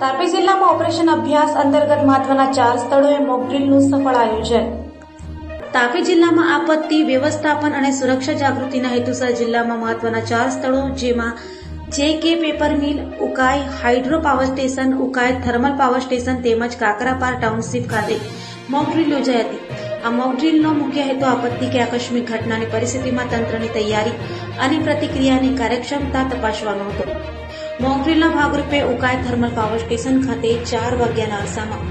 તાપી જિલ્લામાં ઓપરેશન અભ્યાસ અંતર્ગત મહત્વના ચાર સ્થળોએ મોકડ્રીલનું સફળ આયોજન. તાપી જિલ્લામાં આપત્તિ વ્યવસ્થાપન અને સુરક્ષા જાગૃતિના હેતુસર જિલ્લામાં મહત્વના ચાર સ્થળો જેમાં જે કે paper mill, Ukai hydro power station, Ukai thermal power station તેમજ કાકરાપાર ટાઉનશીપ ખાતે મોકડ્રીલ યોજાઈ હતી. આ મોકડ્રીલનો મુખ્ય હેતુ આપત્તિ કે આકસ્મિક ઘટનાની પરિસ્થિતિમાં તંત્રની તૈયારી અને પ્રતિક્રિયાની કાર્યક્ષમતા તપાસવાનો હતો. મોકડ્રીલના ભાગરૂપે ઉકાઈ થર્મલ પાવર સ્ટેશન ખાતે ચાર વાગ્યાના અરસામાં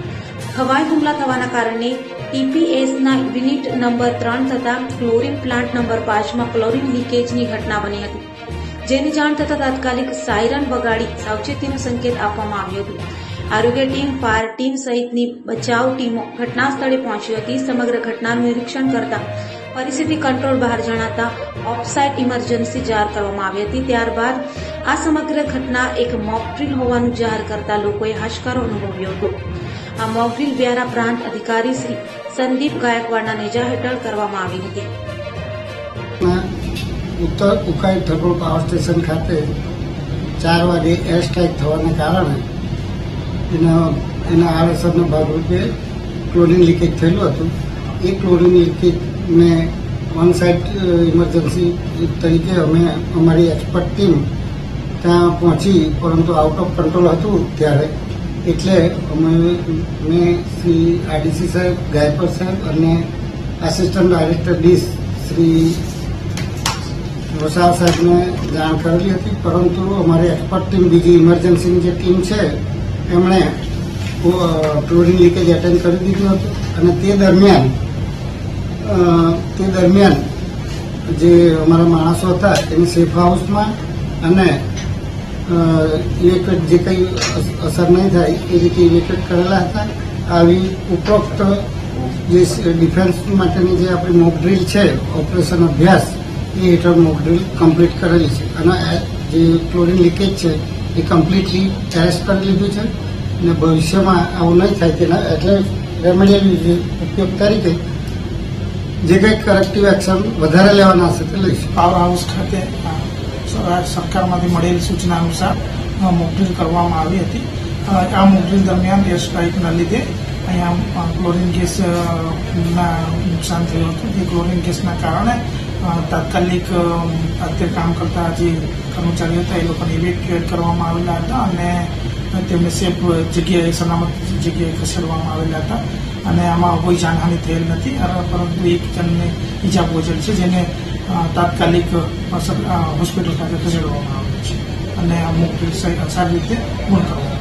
હવાઈ હુમલા થવાના કારણે ટીપીએસના યુનિટ નંબર ત્રણ થતા ક્લોરીન પ્લાન્ટ નંબર પાંચમાં ક્લોરીન લીકેજની ઘટના બની હતી, જેની જાણ થતાં તાત્કાલિક સાયરન વગાડી સાવચેતીનો સંકેત આપવામાં આવ્યો હતો. આરોગ્ય ટીમ, ફાયર ટીમ સહિતની બચાવ ટીમો ઘટના સ્થળે પહોંચી હતી. સમગ્ર ઘટનાનું નિરીક્ષણ કરતા પરિસ્થિતિ કંટ્રોલ બહાર જણાતા ઓફસાઇટ ઇમરજન્સી જાહેર કરવામાં આવી હતી. ત્યારબાદ આ સમગ્ર ઘટના એક મોકડ્રીલ હોવાનું જાહેર કરતા લોકોએ હાશકારો અનુભવ્યો હતો. આ મોકડ્રીલ વ્યારા પ્રાંત અધિકારી શ્રી સંદીપ ગાયકવાડના નેજા હેઠળ કરવામાં આવી હતી. ઉત્તર ઉકાઈ થર્મલ પાવર સ્ટેશન ખાતે ચાર વાગે એર સ્ટ્રાઇક થવાને કારણે એના એના આડઅસરના ભાગરૂપે ક્લોરિન લીકેજ થયેલું હતું. એ ક્લોરીન લીકેજને વન સાઇટ ઇમરજન્સી તરીકે અમે અમારી એક્સપર્ટ ટીમ ત્યાં પહોંચી, પરંતુ આઉટ ઓફ કંટ્રોલ હતું ત્યારે. એટલે અમે, મેં શ્રી આરડીસી સાહેબ ગાયપર સાહેબ અને આસિસ્ટન્ટ ડાયરેક્ટર ડીસ શ્રી વસાવ સાહેબને જાણ કરેલી હતી, પરંતુ અમારી એક્સપર્ટ ટીમ બીજી ઇમરજન્સીની જે ટીમ છે, એમણે ક્લોરીન લીકેજ એટેન્ડ કરી દીધું હતું. અને તે દરમિયાન તે દરમિયાન જે અમારા માણસો હતા એની સેફ હાઉસમાં અને ઇલેક્ટ્રિક જે કંઈ અસર નહીં થાય એ રીતે ઇલેક્ટ્રિક કરેલા હતા. આવી ઉપરોક્ત જે ડિફેન્સ માટેની જે આપણી મોકડ્રીલ છે ઓપરેશન અભ્યાસ, એ હેઠળ મોકડ્રીલ કમ્પ્લીટ કરેલી છે. અને જે ક્લોરિન લીકેજ છે, એ કમ્પ્લીટલી ટેરેસ્ટ કરી લીધું છે. અને ભવિષ્યમાં આવું નહીં થાય તેના એટલે રેમેડિયલ ઉપયોગ તરીકે જે કંઈક કરેક્ટિવ એક્શન વધારે લેવાના હશે તે લઈશું. પાવર હાઉસ ખાતે સરકારમાંથી મળેલી સૂચના અનુસાર મોકડ્રીલ કરવામાં આવી હતી. આ મોકડ્રીલ દરમિયાન એર સ્ટ્રાઇકના લીધે અહીંયા ક્લોરિન ક્લોરીન ગેસ અ, ના નુકસાન થયું હતું. જે ક્લોરિન ગેસના કારણે તાત્કાલિક અત્યારે કામ કરતા જે કર્મચારીઓ હતા એ લોકોને ઇવેક્યુએટ કરવામાં આવેલા હતા અને તેમને સેફ જગ્યાએ સલામત જગ્યાએ ખસેડવામાં આવેલા હતા. અને આમાં કોઈ જાનહાનિ થયેલ નથી. પરંતુ એક જણને ઈજા પહોંચેલ છે, જેને તાત્કાલિક હોસ્પિટલ ખાતે ખસેડવામાં આવેલ છે અને અમુક સારી રીતે ગુણ કરવામાં